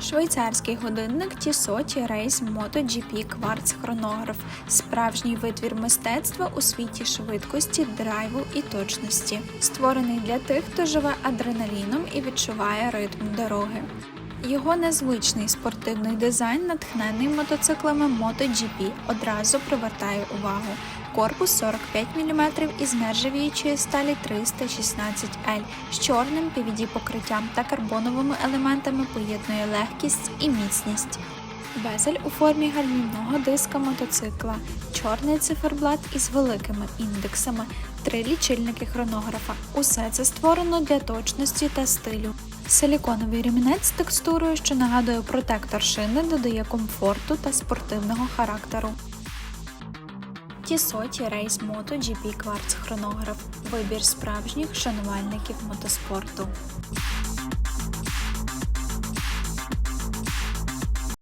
Швейцарський годинник Тісоті Рейс MotoGP кварц хронограф справжній витвір мистецтва у світі швидкості, драйву і точності, створений для тих, хто живе адреналіном і відчуває ритм дороги. Його незвичний спортивний дизайн, натхнений мотоциклами MotoGP, одразу привертає увагу. Корпус 45 мм із нержавіючої сталі 316L з чорним PVD покриттям та карбоновими елементами поєднує легкість і міцність. Безель у формі гальмівного диска мотоцикла, чорний циферблат із великими індексами, три лічильники хронографа. Усе це створено для точності та стилю. Силіконовий ремінець з текстурою, що нагадує протектор шини, додає комфорту та спортивного характеру. Тісоті Race Moto GP кварц хронограф. Вибір справжніх шанувальників мотоспорту.